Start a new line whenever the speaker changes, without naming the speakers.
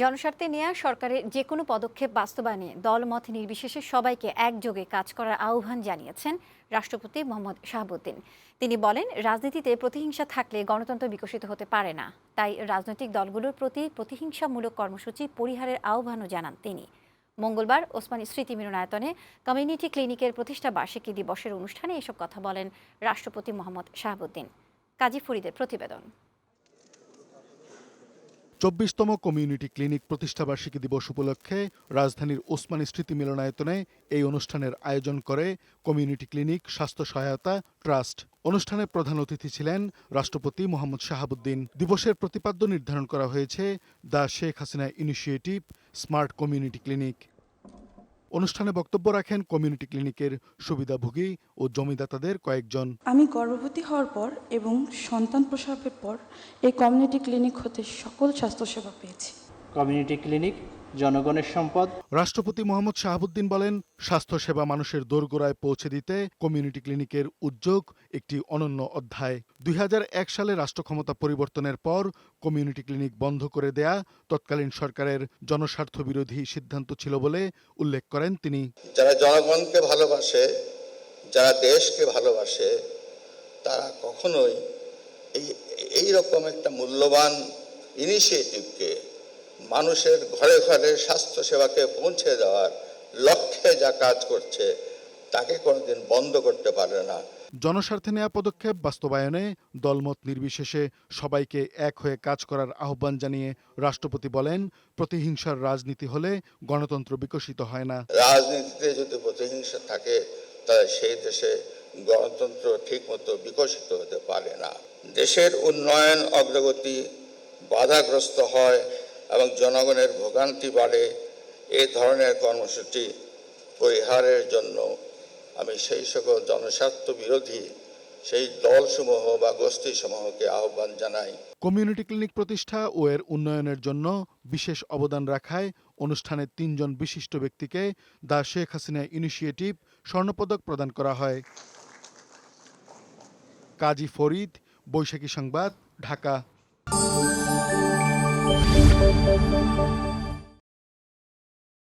জনস্বার্থে নেয়া সরকারের যে কোনো পদক্ষেপ বাস্তবায়নে দলমত নির্বিশেষে সবাইকে একযোগে কাজ করার আহ্বান জানিয়েছেন রাষ্ট্রপতি মোহাম্মদ শাহাবুদ্দিন। তিনি বলেন, রাজনীতিতে প্রতিহিংসা থাকলে গণতন্ত্র বিকশিত হতে পারে না। তাই রাজনৈতিক দলগুলোর প্রতি প্রতিহিংসামূলক কর্মসূচি পরিহারের আহ্বানও জানান তিনি। মঙ্গলবার ওসমানী স্মৃতি মিলনায়তনে কমিউনিটি ক্লিনিকের প্রতিষ্ঠা বার্ষিকী দিবসের অনুষ্ঠানে এসব কথা বলেন রাষ্ট্রপতি মোহাম্মদ শাহাবুদ্দিন। কাজী ফরিদের প্রতিবেদন।
চব্বিশতম কমিউনিটি ক্লিনিক প্রতিষ্ঠাবার্ষিকী দিবস উপলক্ষে রাজধানীর ওসমানী স্মৃতি মিলনায়তনে এই অনুষ্ঠানের আয়োজন করে কমিউনিটি ক্লিনিক স্বাস্থ্য সহায়তা ট্রাস্ট। অনুষ্ঠানে প্রধান অতিথি ছিলেন রাষ্ট্রপতি মোহাম্মদ শাহাবুদ্দিন। দিবসের প্রতিপাদ্য নির্ধারণ করা হয়েছে the Sheikh Hasina initiative smart community clinic. অনুষ্ঠানে বক্তব্য রাখেন কমিউনিটি ক্লিনিকের সুবিধাভোগী ও জমিদাতাদের কয়েকজন।
আমি গর্ভবতী হওয়ার পর এবং সন্তান প্রসবের পর এই কমিউনিটি ক্লিনিক হতে সকল স্বাস্থ্যসেবা পেয়েছি।
কমিউনিটি ক্লিনিক জনগণের সম্পদ।
রাষ্ট্রপতি মোহাম্মদ শাহাবুদ্দিন বলেন স্বাস্থ্যসেবা মানুষের দোরগোড়ায় পৌঁছে দিতে কমিউনিটি ক্লিনিকের উদ্যোগ একটি অনন্য অধ্যায়। দুই হাজার এক সালে রাষ্ট্র ক্ষমতা পরিবর্তনের পর কমিউনিটি ক্লিনিক বন্ধ করে দেয়া তৎকালীন সরকারের জনস্বার্থ বিরোধী সিদ্ধান্ত ছিল বলে উল্লেখ করেন তিনি।
যারা জনগণকে ভালোবাসে যারা দেশকে ভালোবাসে তারা কখনোই এই এই রকম একটা মূল্যবান ইনিশিয়েটিভকে মানুষের ঘরে ঘরে স্বাস্থ্য সেবাকে পৌঁছে দেওয়ার লক্ষ্যে যা কাজ করছে তাকে কোনোদিন বন্ধ করতে পারে না।
জনস্বার্থে নেওয়া পদক্ষেপ বাস্তবায়নে দলমত নির্বিশেষে সবাইকে এক হয়ে কাজ করার আহ্বান জানিয়ে রাষ্ট্রপতি বলেন প্রতিহিংসার রাজনীতি হলে গণতন্ত্র বিকশিত হয় না।
রাজনীতিতে যদি প্রতিহিংসা থাকে তাহলে সেই দেশে গণতন্ত্র ঠিকমতো বিকশিত হতে পারে না। দেশের উন্নয়ন অগ্রগতি বাধাগ্রস্ত হয় এবং জনগণের ভোগান্তি বাড়ে, এ ধরনের কর্মসূচি পরিহারের জন্য আমি সেই সকল জনস্বার্থ বিরোধী সেই দলসমূহ বা গোষ্ঠীসমূহকে আহ্বান জানাই।
কমিউনিটি ক্লিনিক প্রতিষ্ঠা ও এর উন্নয়নের জন্য বিশেষ অবদান রাখায় অনুষ্ঠানে তিনজন বিশিষ্ট ব্যক্তিকে দ্য শেখ হাসিনা ইনিশিয়েটিভ স্বর্ণপদক প্রদান করা হয়। কাজী ফরিদ, বৈশাখী সংবাদ, ঢাকা।